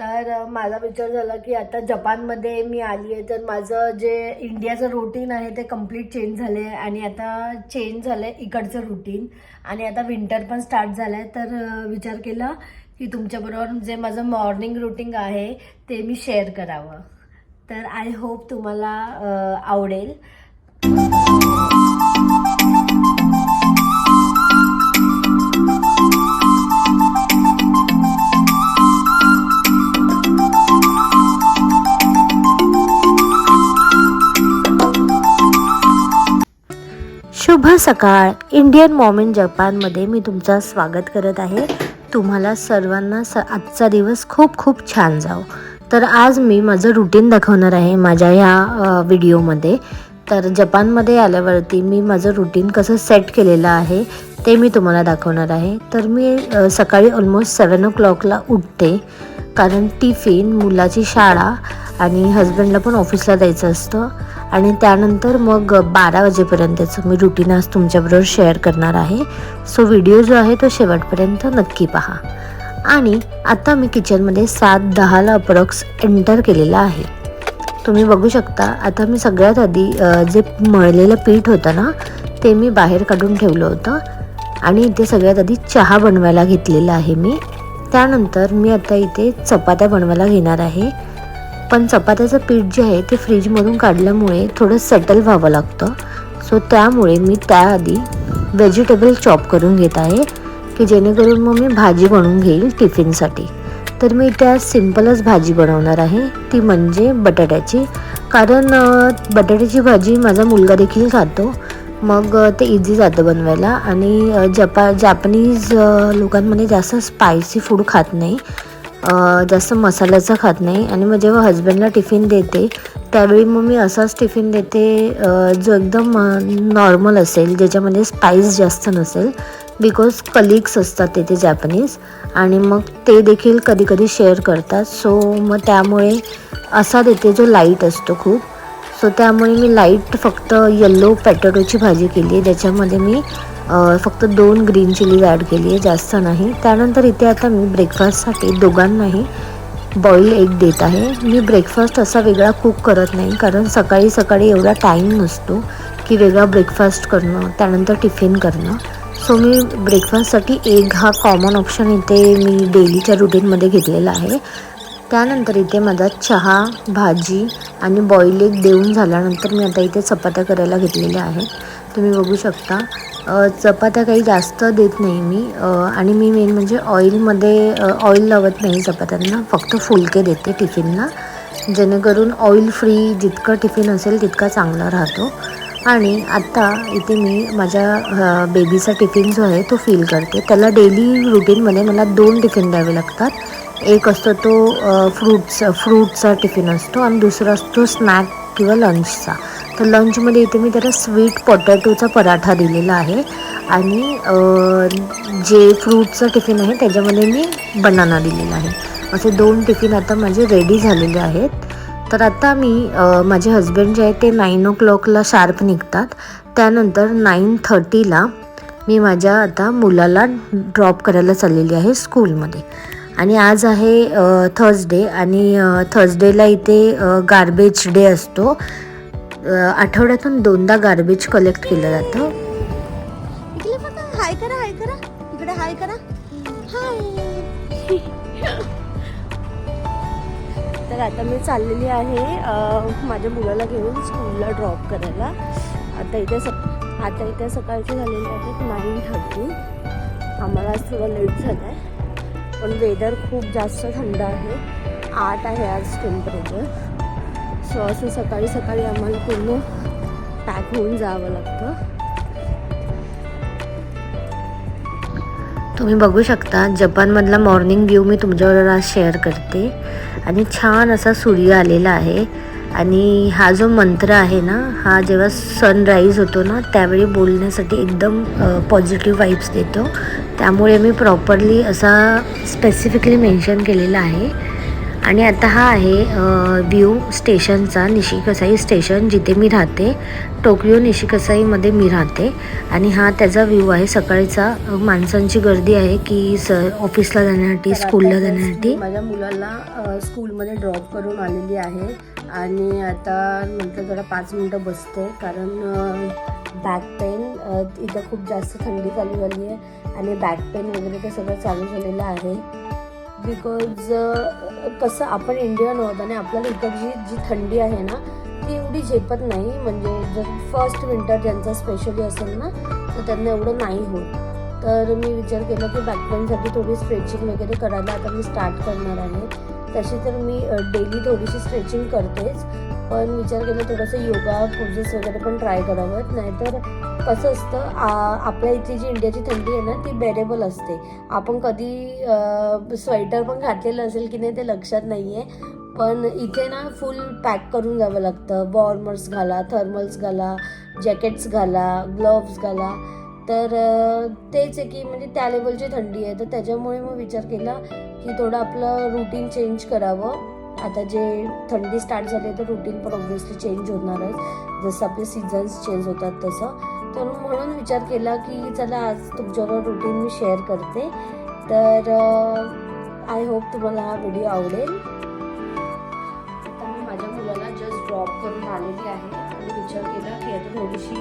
तर माझा विचार झाला की आता जपानमध्ये मी आली आहे तर माझं जे इंडियाचं रुटीन आहे ते कंप्लीट चेंज झालं आहे आणि आता चेंज झालं आहे इकडचं रुटीन आणि आता विंटर पण स्टार्ट झालं आहे तर विचार केला की तुमच्याबरोबर जे माझं मॉर्निंग रुटीन आहे ते मी शेअर करावं. तर आय होप तुम्हाला आवडेल. शुभ सकाळ. इंडियन मॉम इन जपानमध्ये मी तुमचं स्वागत करत आहे. तुम्हाला सर्वांना स आजचा दिवस खूप खूप छान जाओ तर आज मी माझं रुटीन दाखवणार आहे माझ्या ह्या व्हिडिओमध्ये तर जपानमध्ये आल्यावरती मी माझं रुटीन कसं सेट केलेलं आहे ते मी तुम्हाला दाखवणार आहे. तर मी सकाळी ऑलमोस्ट सेवन ओ क्लॉकला उठते. कारण टिफिन मुलाची शाळा आणि हस्बंडला पण ऑफिसला जायचं असतं. आणि त्यानंतर मग बारा वाजेपर्यंतचं मी रुटीन आज तुमच्याबरोबर शेअर करणार आहे. सो व्हिडिओ जो आहे तो शेवटपर्यंत नक्की पहा. आणि आता मी किचनमध्ये सात दहाला अप्रॉक्स एंटर केलेला आहे. तुम्ही बघू शकता आता मी सगळ्यात आधी जे मळलेलं पीठ होतं ना ते मी बाहेर काढून ठेवलं होतं. आणि इथे सगळ्यात आधी चहा बनवायला घेतलेला आहे मी. त्यानंतर मी आता इथे चपात्या बनवायला घेणार आहे. पण चपात्याचं पीठ जे आहे ते फ्रीजमधून काढल्यामुळे थोडं सेटल व्हावं लागतं. सो त्यामुळे मी त्याआधी व्हेजिटेबल चॉप करून घेत आहे की जेणेकरून मग मी भाजी बनवून घेईल टिफिनसाठी. तर मी त्या सिम्पलच भाजी बनवणार आहे. ती म्हणजे बटाट्याची. कारण बटाट्याची भाजी माझा मुलगा देखील खातो. मग ते इझी जातं बनवायला. आणि जपा जापनीज लोकांमध्ये जास्त स्पायसी फूड खात नाही. जास्त मसाल्याचं खात नाही. आणि मग जेव्हा हजबंडला टिफिन देते त्यावेळी मग मी असाच टिफिन देते जो एकदम नॉर्मल असेल ज्याच्यामध्ये स्पाईस जास्त नसेल. बिकॉज कलिग्स असतात तिथे जॅपनीज आणि मग ते देखील कधीकधी शेअर करतात. सो मग त्यामुळे असा देते जो लाइट असतो खूप. सो त्यामुळे मी लाइट फक्त येल्लो पॅटॅटोची भाजी केली आहे. ज्याच्यामध्ये मी फक्त दोन ग्रीन चिलीज ॲड केली आहे जास्त नाही. त्यानंतर इथे आता मी ब्रेकफास्टसाठी दोघांनाही बॉईल एग देत आहे. मी ब्रेकफास्ट असा वेगळा कुक करत नाही कारण सकाळी सकाळी एवढा टाईम नसतो की वेगळा ब्रेकफास्ट करणं त्यानंतर टिफिन करणं. सो मी ब्रेकफास्टसाठी एग हा कॉमन ऑप्शन इथे मी डेलीच्या रुटीनमध्ये घेतलेला आहे. त्यानंतर इथे माझा चहा भाजी आणि बॉईल एग देऊन झाल्यानंतर मी आता इथे चपात्या करायला घेतलेल्या आहेत. तुम्ही बघू शकता. चपात्या काही जास्त देत नाही मी. आणि मी मेन म्हणजे ऑइलमध्ये ऑइल लावत नाही चपात्यांना. फक्त फुलके देते टिफिनला. जेणेकरून ऑइल फ्री जितकं टिफिन असेल तितका चांगला राहतो. आणि आत्ता इथे मी माझ्या बेबीचा टिफिन जो आहे तो फील करते. त्याला डेली रुटीनमध्ये मला दोन टिफिन द्यावे लागतात. एक असतो तो फ्रूट्स फ्रूटचा टिफिन असतो आणि दुसरा असतो स्नॅक किंवा लंचचा तर लंचमध्ये इथे मी त्याला स्वीट पोटॅटोचा पराठा दिलेला आहे. आणि जे फ्रूटचा टिफिन आहे त्याच्यामध्ये मी बनाना दिलेला आहे. असे दोन टिफिन आता माझे रेडी झालेले आहेत. तर आता मी माझे हस्बंड जे आहे ते नाईन ओ क्लॉकला शार्प निघतात. त्यानंतर नाईन थर्टीला मी माझ्या आता मुलाला ड्रॉप करायला चाललेली आहे स्कूलमध्ये आणि आज आहे थर्सडे आणि थर्सडेला इथे गार्बेज डे असतो. आठवड्यातून दोनदा गार्बेज कलेक्ट केलं जातं. हाय करा हाय करा. इकडे हाय करा. हाय. तर आता मी चाललेली आहे माझ्या मुलाला घेऊन स्कूलला ड्रॉप करायला. आता इथे सक आता इथे सकाळची झालेली आहे नाईन थर्टी आम्हाला आज थोडं लेट झालं आहे पण वेदर खूप जास्त थंड आहे. आठ आहे आज टेम्परेचर सो असं सकाळी सकाळी आम्हाला पूर्ण पॅक होऊन जावं लागतं. तुम्ही बघू शकता जपानमधला मॉर्निंग व्ह्यू मी तुमच्याबरोबर आज शेअर करते. आणि छान असा सूर्य आलेला आहे. आणि हा जो मंत्र आहे ना हा जेव्हा सनराईज होतो ना त्यावेळी बोलण्यासाठी एकदम पॉझिटिव्ह वाईब्स देतो. त्यामुळे मी प्रॉपरली असा स्पेसिफिकली मेन्शन केलेला आहे. आणि आता हा आहे व्ह्यू स्टेशनचा निशिकसाई स्टेशन जिथे मी राहते. टोकियो निशिकसाईमध्ये मी राहते. आणि हा त्याचा व्ह्यू आहे. सकाळचा माणसांची गर्दी आहे की स ऑफिसला जाण्यासाठी स्कूलला जाण्यासाठी. माझ्या मुलाला स्कूलमध्ये ड्रॉप करून आलेली आहे. आणि आता म्हटलं जरा पाच मिनटं बसते कारण बॅक पेन इथं खूप जास्त थंडी चालू झाली आहे आणि बॅक पेन वगैरे ते सगळं चालू झालेलं आहे. बिकॉज कसं आपण इंडियन आहोत आणि आपल्याला इकडची जी थंडी आहे ना ती एवढी झेपत नाही. म्हणजे जर फर्स्ट विंटर ज्यांचा स्पेशली असेल ना तर त्यांना एवढं नाही होत. तर मी विचार केला की बॅकपेनसाठी थोडी स्ट्रेचिंग वगैरे करायला आता मी स्टार्ट करणार आहे. तशी तर मी डेली थोडीशी स्ट्रेचिंग करतेच. पण विचार केला थोडंसं योगा पोजेस वगैरे पण ट्राय करावं. नाहीतर कसं असतं आपल्या इथली जी इंडियाची थंडी आहे ना ती बेरेबल असते. आपण कधी स्वेटर पण घातलेलं असेल की नाही ते लक्षात नाही आहे पण इथे ना फुल पॅक करून जावं लागतं. वॉर्मर्स घाला थर्मल्स घाला जॅकेट्स घाला ग्लव्स घाला. तर तेच आहे की म्हणजे त्या लेवलची थंडी आहे. तर त्याच्यामुळे मग विचार केला की थोडं आपलं रुटीन चेंज करावं. आता जे थंडी स्टार्ट झाली तर रुटीन पण ऑब्व्हियसली चेंज होणारच जसं आपले सीझन्स चेंज होतात तसं. तर म्हणून विचार केला की चला आज तुमच्यावर रुटीन मी शेअर करते. तर आय होप तुम्हाला हा व्हिडिओ आवडेल. आता मी माझ्या मुलाला जस्ट ड्रॉप करून आलेली आहे. विचार केला की आता थोडीशी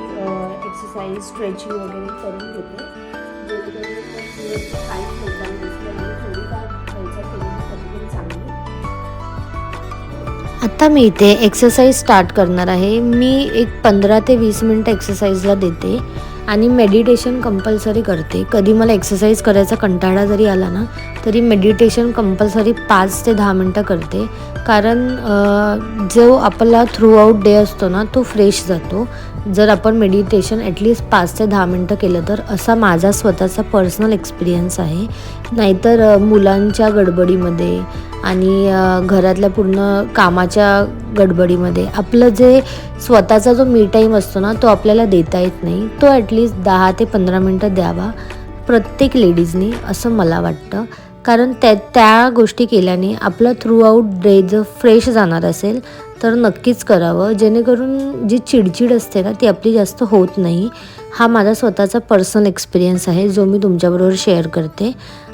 एक्सरसाइज स्ट्रेचिंग वगैरे करून घेते जेणेकरून म्हणजे थोडीफार केलेली चांगली आता मी इथे एक्सरसाइज स्टार्ट करणार आहे. मी एक पंधरा ते वीस मिनटं एक्सरसाइजला देते. आणि मेडिटेशन कंपल्सरी करते. कधी मला एक्सरसाइज करायचा कंटाळा जरी आला ना तरी मेडिटेशन कंपल्सरी पाच ते दहा मिनटं करते. कारण जो आपला थ्रू आऊट डे असतो ना तो फ्रेश जातो. जर आपण मेडिटेशन ॲटलिस्ट पाच ते दहा मिनटं केलं तर असा माझा स्वतःचा पर्सनल एक्सपिरियन्स आहे. नाहीतर मुलांच्या गडबडीमध्ये आणि घरातल्या पूर्ण कामाच्या गडबडीमध्ये. आपलं जे स्वतःचा जो मी टाईम असतो ना तो आपल्याला देता येत नाही. तो ॲटलिस्ट दहा ते पंधरा मिनटं द्यावा प्रत्येक लेडीजनी असं मला वाटतं. कारण त्या त्या गोष्टी केल्याने आपलं थ्रू आऊट डे जर फ्रेश जाणार असेल तर नक्कीच करावं. जेणेकरून जी चिडचिड असते ना ती आपली जास्त होत नाही. हा माझा स्वतःचा पर्सनल एक्सपिरियन्स आहे जो मी तुमच्याबरोबर शेअर करते.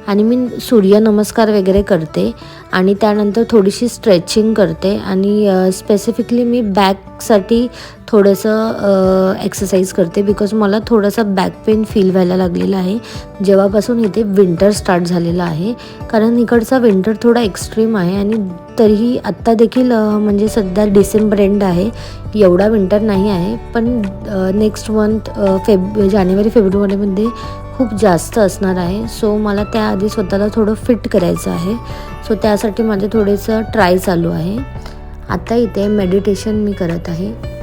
आणि मी सूर्यनमस्कार वगैरे करते आणि त्यानंतर थोडीशी स्ट्रेचिंग करते आणि स्पेसिफिकली मी बॅकसाठी थोडंसं एक्सरसाइज करते बिकॉज मला थोडासा बॅक पेन फील व्हायला लागलेला आहे. जेव्हापासून इथे विंटर स्टार्ट झालेला आहे. कारण इकडचा विंटर थोडा एक्स्ट्रीम आहे आणि तरीही आत्ता देखील म्हणजे सध्या डिसेंबर एंड आहे. एवढा विंटर नाही आहे. पण नेक्स्ट मंथ फेब जानेवारी फेब्रुवारीमध्ये खूप जास्त असणार आहे. सो मला त्याआधी स्वतःला थोडं फिट करायचं आहे. सो त्यासाठी माझं थोडंसं ट्राय चालू आहे. आता इथे मेडिटेशन मी करत आहे.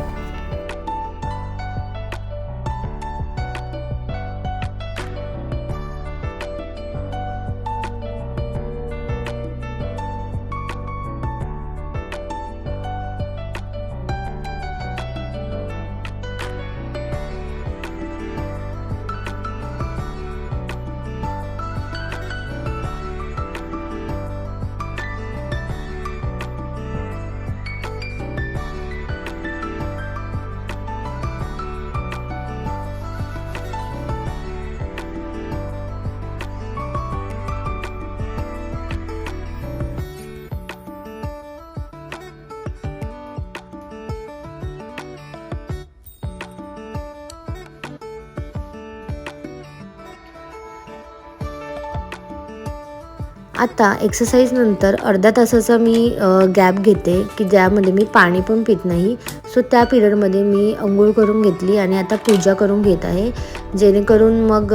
आता एक्सरसाइजनंतर नंतर तासाचा मी गॅप घेते की ज्यामध्ये मी पाणी पण पित नाही. सो त्या पिरियडमध्ये मी अंघोळ करून घेतली आणि आता पूजा करून घेत आहे. जेणेकरून मग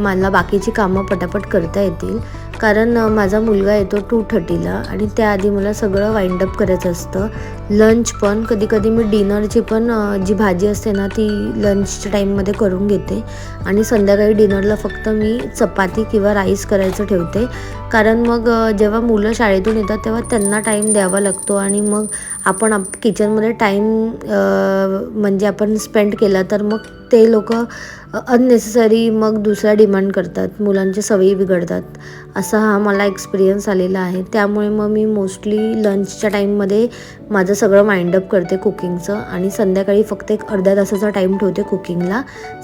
मला बाकीची कामं पटापट करता येतील. कारण माझा मुलगा येतो टू थर्टीला आणि त्याआधी मला सगळं वाईंडअप करायचं असतं. लंच पण. कधी कधी मी डिनरची पण जी भाजी असते ना ती लंचच्या टाईममध्ये करून घेते. आणि संध्याकाळी डिनरला फक्त मी चपाती किंवा राईस करायचं ठेवते. कारण मग जेव्हा मुलं शाळेतून येतात तेव्हा त्यांना टाईम द्यावा लागतो. आणि मग आपण आप किचनमध्ये टाईम म्हणजे आपण स्पेंड केला तर मग ते लोक अननेसेसरी मग दुसरा डिमांड करतात. मुलांच्या सवयी बिघडतात. असा हा मला एक्सपिरियन्स आलेला आहे. त्यामुळे मग मी मोस्टली लंचच्या टाईममध्ये माझं सगळं माइंडअप करते कुकिंगचं आणि संध्याकाळी फक्त एक अर्ध्या तासाचा टाईम ठेवते कुकिंगला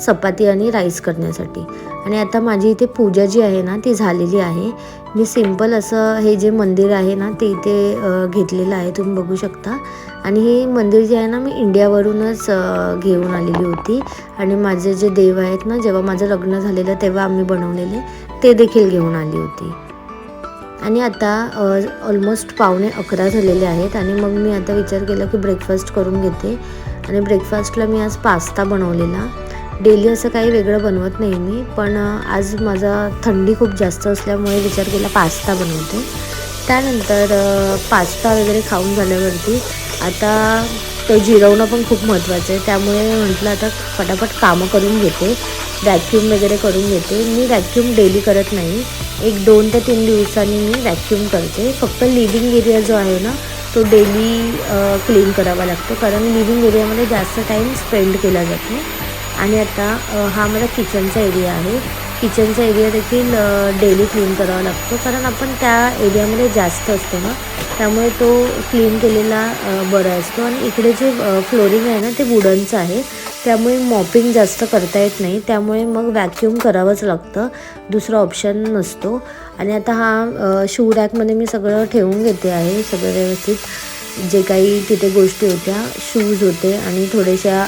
चपाती आणि राईस करण्यासाठी. आणि आता माझी इथे पूजा जी आहे ना ती झालेली आहे. मी सिंपल असं हे जे मंदिर आहे ना ते इथे घेतलेलं आहे. तुम्ही बघू शकता. आणि हे मंदिर जे आहे ना मी इंडियावरूनच घेऊन आलेली होती. आणि माझे जे देव आहेत ना जेव्हा माझं लग्न झालेलं तेव्हा आम्ही बनवलेले ते देखील घेऊन आली होती. आणि आता ऑलमोस्ट पावणे अकरा झालेले आहेत आणि मग मी आता विचार केला की ब्रेकफास्ट करून घेते. आणि ब्रेकफास्टला मी आज पास्ता बनवलेला. डेली असं काही वेगळं बनवत नाही मी पण आज माझा थंडी खूप जास्त असल्यामुळे विचार केला पास्ता बनवते. त्यानंतर पास्ता वगैरे खाऊन झाल्यावरती आता ते जिरवणं पण खूप महत्त्वाचं आहे. त्यामुळे म्हटलं आता फटाफट कामं करून घेते. वॅक्यूम वगैरे करून घेते. मी वॅक्यूम डेली करत नाही. एक दोन ते तीन दिवसांनी मी व्हॅक्युम करते. फक्त लिव्हिंग एरिया जो आहे ना तो डेली क्लीन करावा लागतो. कारण लिव्हिंग एरियामध्ये जास्त टाईम स्पेंड केला जातो आणि आता हा माझा किचनचा एरिया आहे. किचनचा एरिया देखील डेली क्लीन करावा लागतो. कारण आपण त्या एरियामध्ये जास्त असतो ना त्यामुळे तो क्लीन केलेला बरा असतो. आणि इकडे जे फ्लोरिंग आहे ना ते वुडनचं आहे. त्यामुळे मॉपिंग जास्त करता येत नाही. त्यामुळे मग वॅक्यूम करावंच लागतं. दुसरा ऑप्शन नसतो. आणि आता हा शू रॅकमध्ये मी सगळं ठेवून घेते आहे सगळं व्यवस्थित. जे काही तिथे गोष्टी होत्या शूज होते आणि थोड्याशा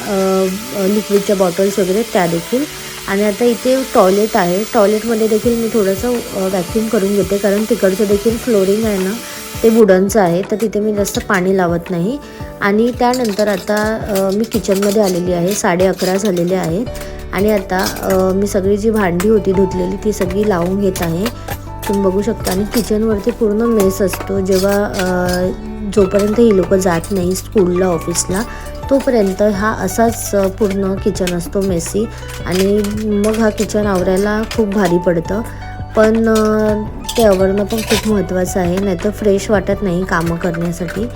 लिक्विडच्या बॉटल्स वगैरे त्या देखील. आणि आता इथे टॉयलेट आहे. टॉयलेटमध्ये देखील मी थोडंसं व्हॅक्युम करून घेते. कारण तिकडचं देखील फ्लोरिंग आहे ना ते वुडनचं आहे. तर तिथे मी जास्त पाणी लावत नाही. आणि त्यानंतर आता मी किचनमध्ये आलेली आहे. साडे अकरा झालेले आहेत. आणि आता मी सगळी जी भांडी होती धुतलेली ती सगळी लावून घेत आहे. तुम्ही बघू शकता. आणि किचनवरती पूर्ण मेस असतो. जेव्हा जोपर्यंत ही लोक जात नाही स्कूलला ऑफिसला तोपर्यंत हा असाच पूर्ण किचन असतो मेसी. आणि मग हा किचन आवरायला खूप भारी पडतं. पण ते आवरणं पण खूप महत्त्वाचं आहे. नाहीतर फ्रेश वाटत नाही कामं करण्यासाठी.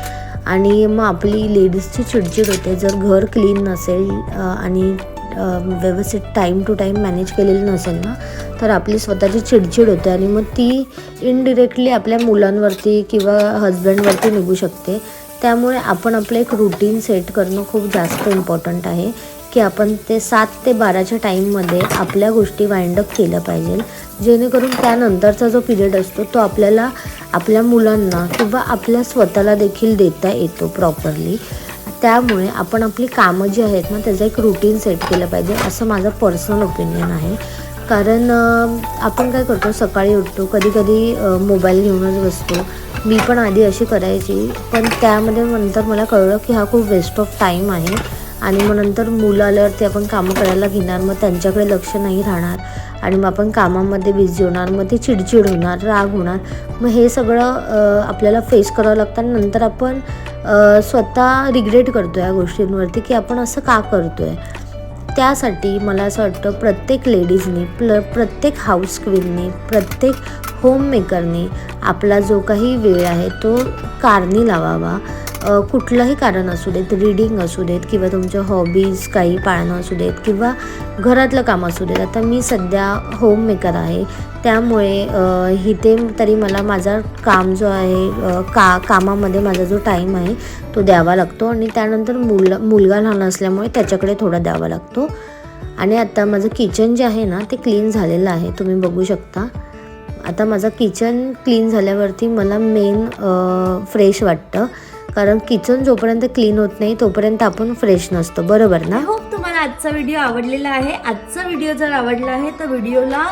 आणि मग आपली लेडीजची चिडचिड होते. जर घर क्लीन नसेल आणि व्यवस्थित टाईम टू टाईम मॅनेज केलेलं नसेल ना तर आपली स्वतःची चिडचिड होते. आणि मग ती इनडिरेक्टली आपल्या मुलांवरती किंवा हजबंडवरती निघू शकते. त्यामुळे आपण आपलं एक रुटीन सेट करणं खूप जास्त इम्पॉर्टंट आहे की आपण ते सात ते बाराच्या टाईममध्ये आपल्या गोष्टी वाइंडअप केल्या पाहिजे जेणेकरून त्यानंतरचा जो पिरियड असतो तो आपल्याला आपल्या मुलांना किंवा आपल्या स्वतःला देखील देता येतो प्रॉपरली त्यामुळे आपण आपली कामं जी आहेत ना त्याचं एक रुटीन सेट केलं पाहिजे असं माझं पर्सनल ओपिनियन आहे. कारण आपण काय करतो सकाळी उठतो कधी कधी मोबाईल घेऊनच बसतो. मी पण आधी अशी करायची पण त्यामध्ये नंतर मला कळलं की हा खूप वेस्ट ऑफ टाईम आहे. आणि मग नंतर मुलं आल्यावरती आपण कामं करायला घेणार मग त्यांच्याकडे लक्ष नाही राहणार. आणि मग आपण कामामध्ये बिझी होणार मग ती चिडचिड होणार राग होणार. मग हे सगळं आपल्याला फेस करावं लागतं आणि नंतर आपण स्वतः रिग्रेट करतो या गोष्टींवरती की आपण असं का करतो आहे त्यासाठी मला असं वाटतं प्रत्येक लेडीजनी प्ल प्रत्येक हाऊस क्वीनने प्रत्येक होममेकरने आपला जो काही वेळ आहे तो कारणी लावावा. कुठलंही कारण असू देत रीडिंग असू देत किंवा तुमच्या हॉबीज काही पाळणं असू देत किंवा घरातलं काम असू देत. आता मी सध्या होममेकर आहे. त्यामुळे इथे तरी मला माझा काम जो आहे का कामामध्ये माझा जो टाईम आहे तो द्यावा लागतो. आणि त्यानंतर मुल मुलगा लहान असल्यामुळे त्याच्याकडे थोडा द्यावा लागतो. आणि आता माझं किचन जे आहे ना ते क्लीन झालेलं आहे. तुम्ही बघू शकता. आता माझं किचन क्लीन झाल्यावरती मला मेन फ्रेश वाटतं. कारण किचन जोपर्यंत क्लीन होत नाही तोपर्यंत आपण फ्रेश नसतो. बरोबर ना? होप तुम्हाला आजचा व्हिडिओ आवडलेला आहे. आजचा व्हिडिओ जर आवडला आहे तर व्हिडिओला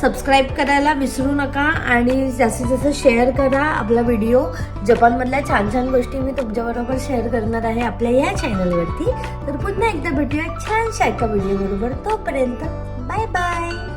सबस्क्राईब करायला विसरू नका आणि जास्तीत जास्त शेअर करा आपला व्हिडिओ जपानमधल्या छान छान गोष्टी मी तुमच्याबरोबर शेअर करणार आहे आपल्या या चॅनलवरती तर पुन्हा एकदा भेटूया छानशा एका व्हिडिओ बरोबर. तोपर्यंत बाय बाय